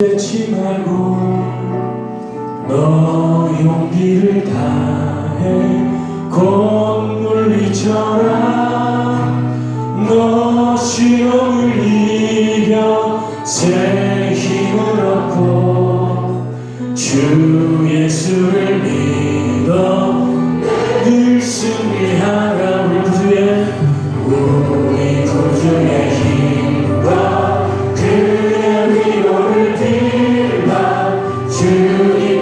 되지 말고 너 용기를 다해 건물리쳐라. 너 시험을 이겨 새 힘을 얻고 주 예수를 믿어 늘승 you.